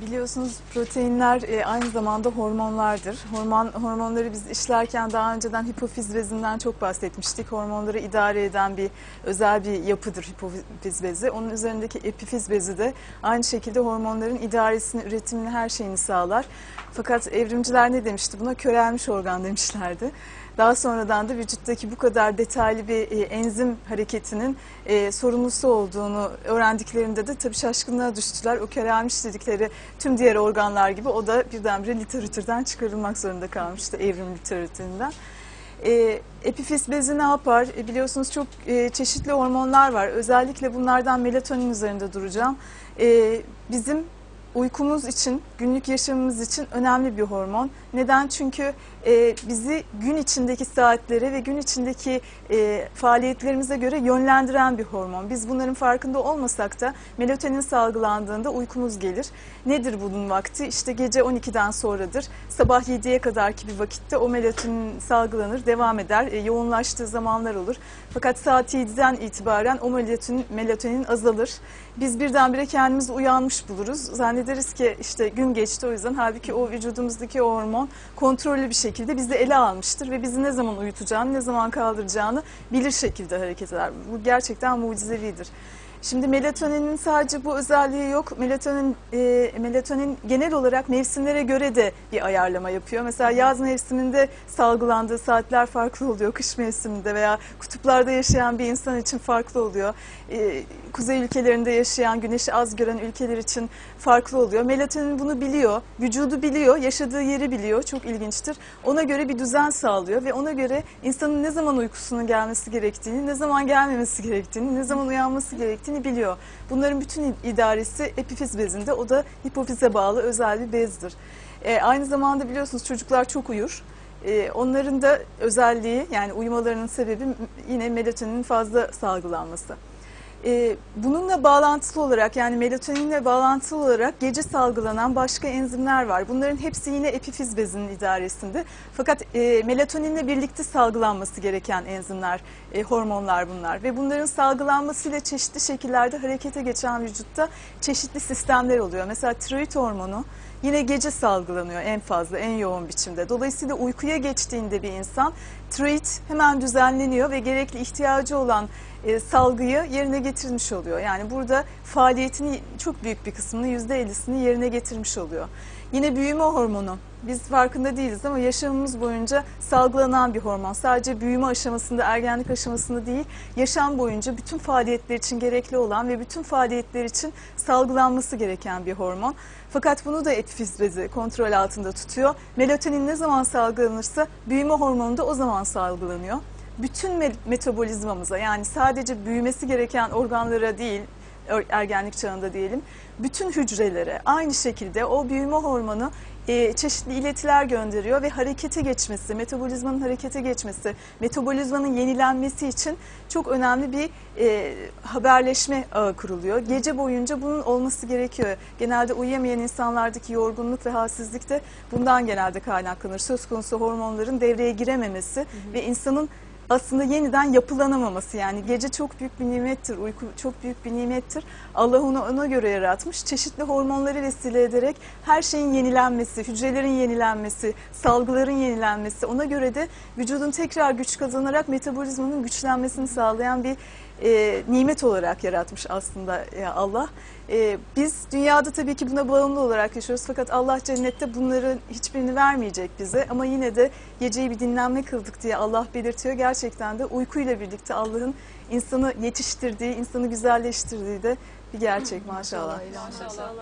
Biliyorsunuz proteinler e, aynı zamanda hormonlardır. Hormon hormonları biz işlerken daha önceden hipofiz bezinden çok bahsetmiştik. Hormonları idare eden bir özel bir yapıdır hipofiz bezi. Onun üzerindeki epifiz bezi de aynı şekilde hormonların idaresini, üretimini, her şeyini sağlar. Fakat evrimciler ne demişti buna? Körelmiş organ demişlerdi. Daha sonradan da vücuttaki bu kadar detaylı bir e, enzim hareketinin e, sorumlusu olduğunu öğrendiklerinde de tabii şaşkınlığa düştüler. O körelmiş dedikleri tüm diğer organlar gibi o da birdenbire literatürden çıkarılmak zorunda kalmıştı evrim literatüründen. E, epifiz bezi ne yapar? E, biliyorsunuz çok e, çeşitli hormonlar var. Özellikle bunlardan melatonin üzerinde duracağım. E, bizim uykumuz için, günlük yaşamımız için önemli bir hormon. Neden? Çünkü e, bizi gün içindeki saatlere ve gün içindeki e, faaliyetlerimize göre yönlendiren bir hormon. Biz bunların farkında olmasak da melatonin salgılandığında uykumuz gelir. Nedir bunun vakti? İşte gece 12'den sonradır. Sabah 7'ye kadarki bir vakitte o melatonin salgılanır, devam eder. E, yoğunlaştığı zamanlar olur. Fakat saat 7'den itibaren o melatonin, melatonin azalır. Biz birdenbire kendimizi uyanmış buluruz. Zannederiz ki işte gün geçti o yüzden. Halbuki o vücudumuzdaki o hormon kontrollü bir şekilde bizi ele almıştır ve bizi ne zaman uyutacağını, ne zaman kaldıracağını bilir şekilde hareket eder. Bu gerçekten mucizevidir. Şimdi melatoninin sadece bu özelliği yok. Melatonin e, melatonin genel olarak mevsimlere göre de bir ayarlama yapıyor. Mesela yaz mevsiminde salgılandığı saatler farklı oluyor. Kış mevsiminde veya kutuplarda yaşayan bir insan için farklı oluyor. E, kuzey ülkelerinde yaşayan, güneşi az gören ülkeler için farklı oluyor. Melatonin bunu biliyor, vücudu biliyor, yaşadığı yeri biliyor. Çok ilginçtir. Ona göre bir düzen sağlıyor ve ona göre insanın ne zaman uykusunun gelmesi gerektiğini, ne zaman gelmemesi gerektiğini, ne zaman uyanması gerektiğini biliyor. Bunların bütün idaresi epifiz bezinde. O da hipofize bağlı özel bir bezdir. E, aynı zamanda biliyorsunuz çocuklar çok uyur. E, onların da özelliği yani uyumalarının sebebi yine melatoninin fazla salgılanması. E, bununla bağlantılı olarak yani melatoninle bağlantılı olarak gece salgılanan başka enzimler var. Bunların hepsi yine epifiz bezinin idaresinde. Fakat e, melatoninle birlikte salgılanması gereken enzimler, e, hormonlar bunlar. Ve bunların salgılanmasıyla çeşitli şekillerde harekete geçen vücutta çeşitli sistemler oluyor. Mesela tiroid hormonu yine gece salgılanıyor en fazla, en yoğun biçimde. Dolayısıyla uykuya geçtiğinde bir insan tiroid hemen düzenleniyor ve gerekli ihtiyacı olan e, salgıyı yerine getirmiş oluyor. Yani burada faaliyetini çok büyük bir kısmını %50'sini yerine getirmiş oluyor. Yine büyüme hormonu. Biz farkında değiliz ama yaşamımız boyunca salgılanan bir hormon. Sadece büyüme aşamasında, ergenlik aşamasında değil, yaşam boyunca bütün faaliyetler için gerekli olan ve bütün faaliyetler için salgılanması gereken bir hormon. Fakat bunu da epifiz bezi kontrol altında tutuyor. Melatonin ne zaman salgılanırsa büyüme hormonu da o zaman salgılanıyor bütün me- metabolizmamıza yani sadece büyümesi gereken organlara değil ergenlik çağında diyelim bütün hücrelere aynı şekilde o büyüme hormonu e, çeşitli iletiler gönderiyor ve harekete geçmesi, metabolizmanın harekete geçmesi, metabolizmanın yenilenmesi için çok önemli bir e, haberleşme ağı kuruluyor. Gece boyunca bunun olması gerekiyor. Genelde uyuyamayan insanlardaki yorgunluk ve halsizlik de bundan genelde kaynaklanır. Söz konusu hormonların devreye girememesi hı hı. ve insanın aslında yeniden yapılanamaması yani gece çok büyük bir nimettir, uyku çok büyük bir nimettir. Allah onu ona göre yaratmış. Çeşitli hormonları vesile ederek her şeyin yenilenmesi, hücrelerin yenilenmesi, salgıların yenilenmesi ona göre de vücudun tekrar güç kazanarak metabolizmanın güçlenmesini sağlayan bir e, nimet olarak yaratmış aslında e, Allah. E, biz dünyada tabii ki buna bağımlı olarak yaşıyoruz fakat Allah cennette bunların hiçbirini vermeyecek bize ama yine de geceyi bir dinlenme kıldık diye Allah belirtiyor. Gerçekten de uykuyla birlikte Allah'ın insanı yetiştirdiği, insanı güzelleştirdiği de bir gerçek maşallah. Maşallah.